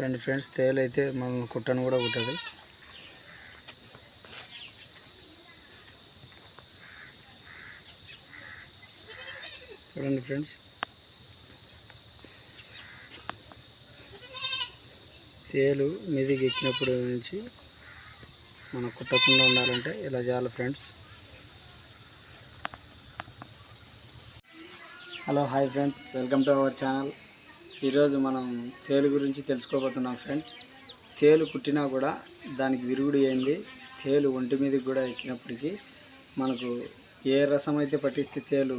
రండి ఫ్రెండ్స్ తేలు అయితే మనల్ని కుట్టను కూడా కుట్టదు. చూడండి ఫ్రెండ్స్. తేలు మీదికి ఎక్కినప్పుడు నుంచి మనం కుట్టకుండా ఉండాలంటే ఇలా చేయాలి friends. Hello hi friends. Welcome to our channel. ఈరోజు మనం తేలు గురించి తెలుసుకోబోతున్నాం ఫ్రెండ్స్. తేలు కుట్టినా కూడా దానికి విరుగుడు ఏంది? తేలు ఒంటి మీదకి కూడా ఎక్కినప్పటికీ మనకు ఏ రసం అయితే పట్టిస్తే తేలు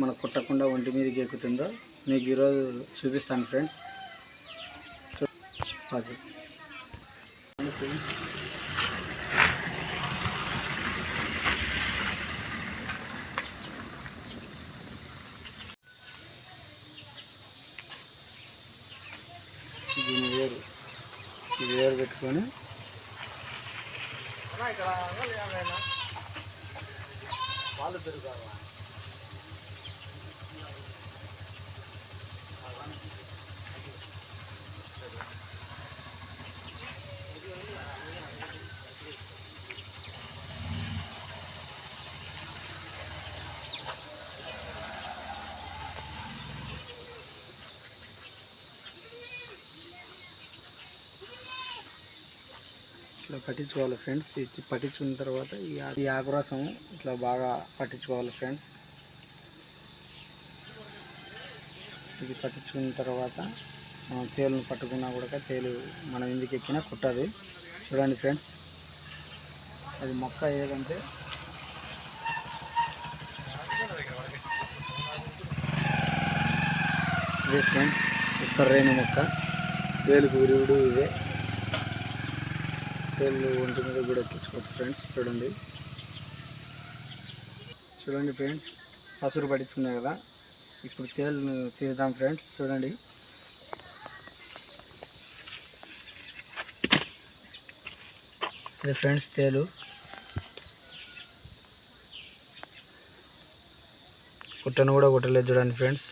మన కుట్టకుండా ఒంటి మీదకి ఎక్కుతుందో మీకు ఈరోజు చూపిస్తాను ఫ్రెండ్స్. అది దీని వేరు ఇది వేరు పెట్టుకొని ఇట్లా పట్టించుకోవాలి ఫ్రెండ్స్ ఇది పట్టించుకున్న తర్వాత ఈ ఆకురసం ఇట్లా బాగా పట్టించుకోవాలి ఫ్రెండ్స్ ఇది పట్టించుకున్న తర్వాత మనం తేలును పట్టుకున్నా కూడా తేలు మనం ఎందుకు ఎక్కినా కుట్టదు. చూడండి ఫ్రెండ్స్ అది మొక్క ఏదంటే ఇదే ఫ్రెండ్స్ ఉత్తర్రేణి మొక్క. తేలుకు విరుగుడు ఇదే. తేళ్ళు ఒంటి మీద కూడా ఎక్కించుకోవచ్చు ఫ్రెండ్స్ చూడండి. చూడండి ఫ్రెండ్స్ పసురు పట్టించుకున్నాయి కదా. ఇప్పుడు తేలును తీద్దాం ఫ్రెండ్స్ చూడండి. ఇది ఫ్రెండ్స్ తేలు. కుట్టను కూడా కుట్టలేదు చూడండి ఫ్రెండ్స్.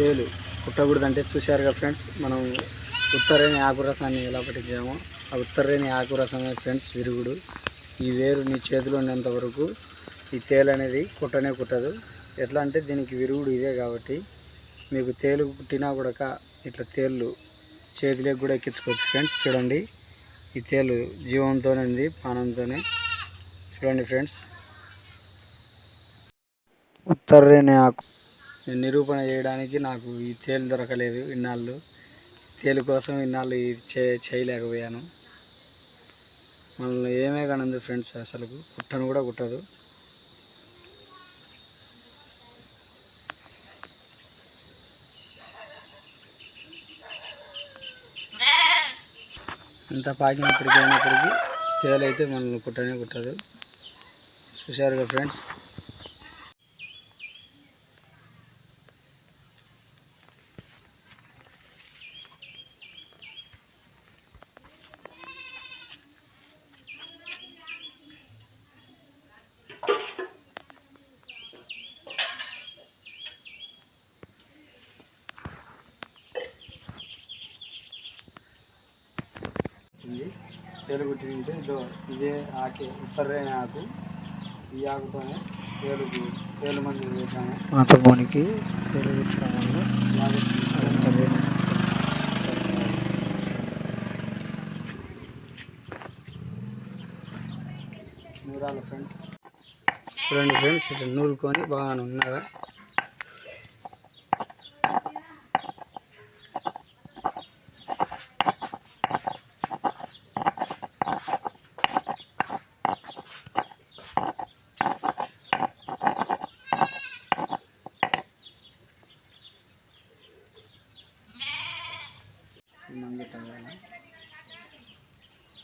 తేలు కుట్టకూడదు అంటే చూశారుగా ఫ్రెండ్స్ మనం ఉత్తరేణి ఆకురసాన్ని ఎలా పట్టించామో ఆ ఉత్తరేణి ఆకురసమే ఫ్రెండ్స్ విరుగుడు. ఈ వేరు నీ చేతిలో ఉన్నంత వరకు ఈ తేలు అనేది కుట్టనే కుట్టదు. ఎట్లా అంటే దీనికి విరుగుడు ఇదే కాబట్టి మీకు తేలు కుట్టినా కూడా ఇట్లా తేళ్ళు చేతిలోకి కూడా ఎక్కించుకోవచ్చు ఫ్రెండ్స్. చూడండి ఈ తేలు జీవంతోనే ఉంది పానంతోనే చూడండి ఫ్రెండ్స్. ఉత్తరేణి ఆకు నేను నిరూపణ చేయడానికి నాకు ఈ తేలు దొరకలేదు ఇన్నాళ్ళు. తేలు కోసం ఇన్నాళ్ళు చే చేయలేకపోయాను. మనల్ని ఏమే కానుంది ఫ్రెండ్స్ అసలు కుట్టను కూడా కుట్టదు ఇంత పాకినప్పటికీ అయినప్పటికీ తేలైతే మనల్ని కుట్టనే కుట్టదు చూశారుగా ఫ్రెండ్స్? తేలు తింటే ఇదో ఇదే ఆకే ఉత్తరైన ఆకు. ఈ ఆకుతోనే తేలుకు తేలు మంది వేసాము మాత భూనికి తేలు కుట్టడం వల్ల నూరాల ఫ్రెండ్స్. చూడండి ఫ్రెండ్స్ ఇట్లా నూరుకొని బాగా ఉన్నగా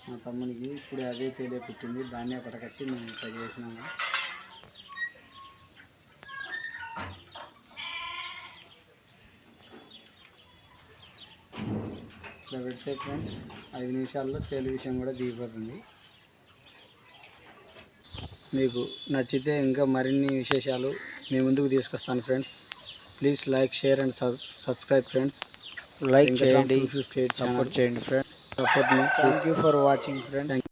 మా తమ్మునికి ఇప్పుడు అదే తేలే పుట్టింది. దాన్నే పట్టుకొచ్చి మేము ఇట్లా చేసినాము. ఇట్లా పెడితే ఫ్రెండ్స్ ఐదు నిమిషాల్లో విషయం కూడా దిగిపోతుంది. మీకు నచ్చితే ఇంకా మరిన్ని విశేషాలు మీ ముందుకు తీసుకొస్తాను friends. Please like share and subscribe friends. Like చేయండి సపోర్ట్ చేయండి friend support me thank you for watching friends